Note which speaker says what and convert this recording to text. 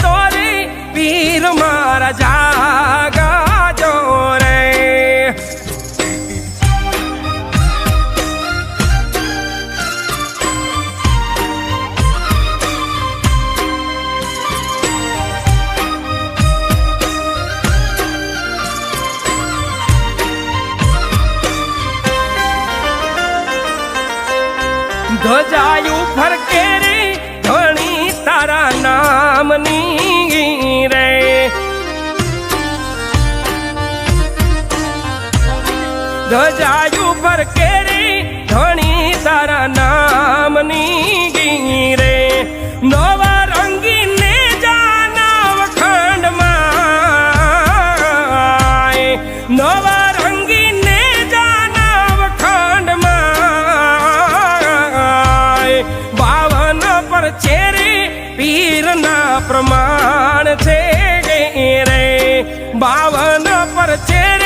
Speaker 1: तोरे पीर मारा जागा जोरे। ध्वजायु भर मनी रे। ध्वजायु पर केरी धनी तारा नाम नी रे। रंगी ने जाना वखंड माए। नोवा रंगी बावन पर पीर ना પ્રમાણ છે રે. બાવન પર છે